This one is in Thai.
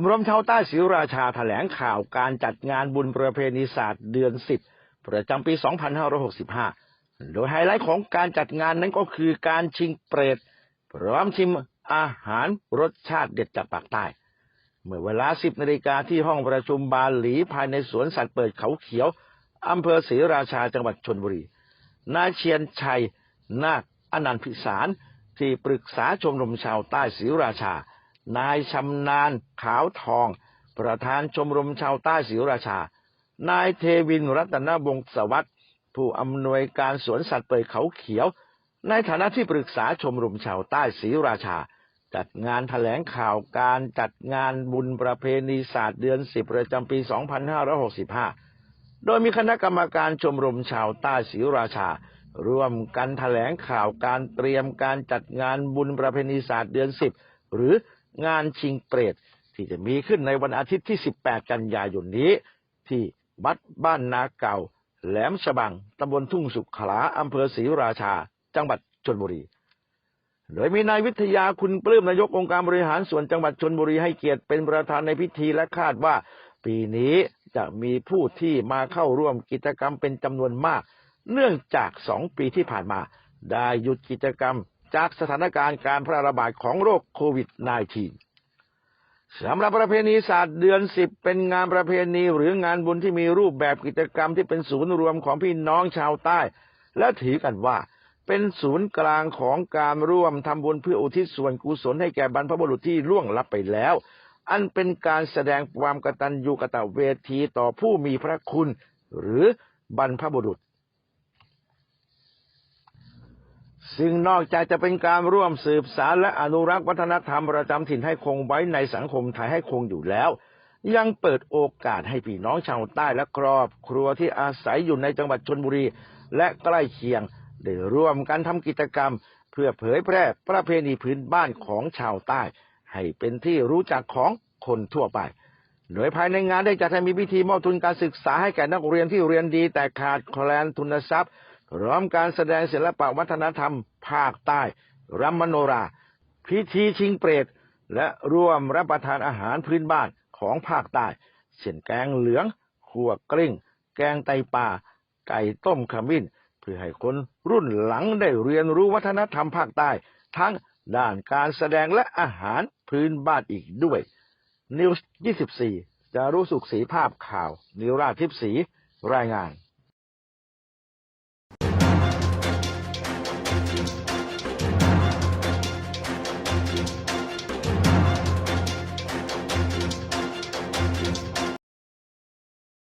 มรมชาวใต้ศรีราชาแถลงข่าวการจัดงานบุญประเพณีศาสตร์เดือนสิบประจำปี 2565 โดยไฮไลท์ของการจัดงานนั้นก็คือการชิงเปรตพร้อมชิมอาหารรสชาติเด็ดจากปากใต้ เมื่อเวลา 10นาฬิกาที่ห้องประชุมบาหลีภายในสวนสัตว์เปิดเขาเขียวอำเภอศรีราชาจังหวัดชนบุรี นายเชียนชัย นาคอนันต์พิสาร ที่ปรึกษาชมรมชาวใต้ศรีราชา นายชำนาญขาวทอง ประธานชมรมชาวใต้ศรีราชา นายเทวินรัตนวงศวัตรผู้อำนวยการสวนสัตว์เปิดเขาเขียว ในฐานะที่ปรึกษาชมรมชาวใต้ศรีราชา จัดงานแถลงข่าวการจัดงานบุญประเพณีศาสตร์เดือนสิบประจำปี 2565 โดยมีคณะกรรมการชมรมชาวใต้ศรีราชา ร่วมกันแถลงข่าวการเตรียมการจัดงานบุญประเพณีศาสตร์เดือนสิบหรือ งานชิงเปรตที่จะมีขึ้นในวันอาทิตย์ที่ 18 กันยายนนี้ ที่วัดบ้านนาเก่า แหลมฉบังตำบลทุ่งสุขลาอำเภอศรีราชา จังหวัดชนบุรี โดยมีนายวิทยาคุณปลื้มนายกองค์การบริหารส่วนจังหวัดชนบุรีให้เกียรติเป็นประธานในพิธีและคาดว่า ปีนี้จะมีผู้ที่มาเข้าร่วมกิจกรรมเป็นจำนวนมาก เนื่องจากสองปีที่ผ่านมา ได้หยุดกิจกรรม จากสถานการณ์การแพร่ระบาดของโรคโควิด -19 สำหรับประเพณีศาสตร์เดือนสิบเป็นงานประเพณีหรืองานบุญที่มีรูปแบบกิจกรรมที่เป็นศูนย์รวมของพี่น้องชาวใต้ และถือกันว่า เป็นศูนย์กลางของการร่วมทำบุญเพื่ออุทิศส่วนกุศลให้แก่บรรพบุรุษที่ล่วงลับไปแล้ว อันเป็นการแสดงความกตัญญูกตเวทีต่อผู้มีพระคุณ หรือบรรพบุรุษ ซึ่งนอกจากจะเป็นการร่วมสืบสารและอนุรักษ์วัฒนธรรมประจำถิ่นให้คงไว้ในสังคมไทยให้คงอยู่แล้ว ยังเปิดโอกาสให้พี่น้องชาวใต้และครอบ ครัวที่อาศัยอยู่ในจังหวัดชนบุรี และใกล้เคียงได้ร่วมกันทำกิจกรรม เพื่อเผยแพร่ประเพณีพื้นบ้านของชาวใต้ ให้เป็นที่รู้จักของคนทั่วไปโดยภายในงานได้จัดให้มีพิธีมอบทุนการศึกษาให้แก่นักเรียนที่เรียนดีแต่ขาดแคลนทุนทรัพย์ พร้อมการแสดงศิลปะวัฒนธรรม ภาคใต้รำมมโนรา พิธีชิงเปรต และร่วมรับประทานอาหารพื้นบ้านของภาคใต้เช่นแกงเหลืองขั่วกลิ้ง แกงไตปลาไก่ต้มขมิ้น เพื่อให้คนรุ่นหลังได้เรียนรู้วัฒนธรรมภาคใต้ ทั้งด้านการแสดงและอาหารพื้นบ้านอีกด้วยนิวส์24 จะรู้สุขสีภาพข่าว นิวราทิพย์ศรีรายงาน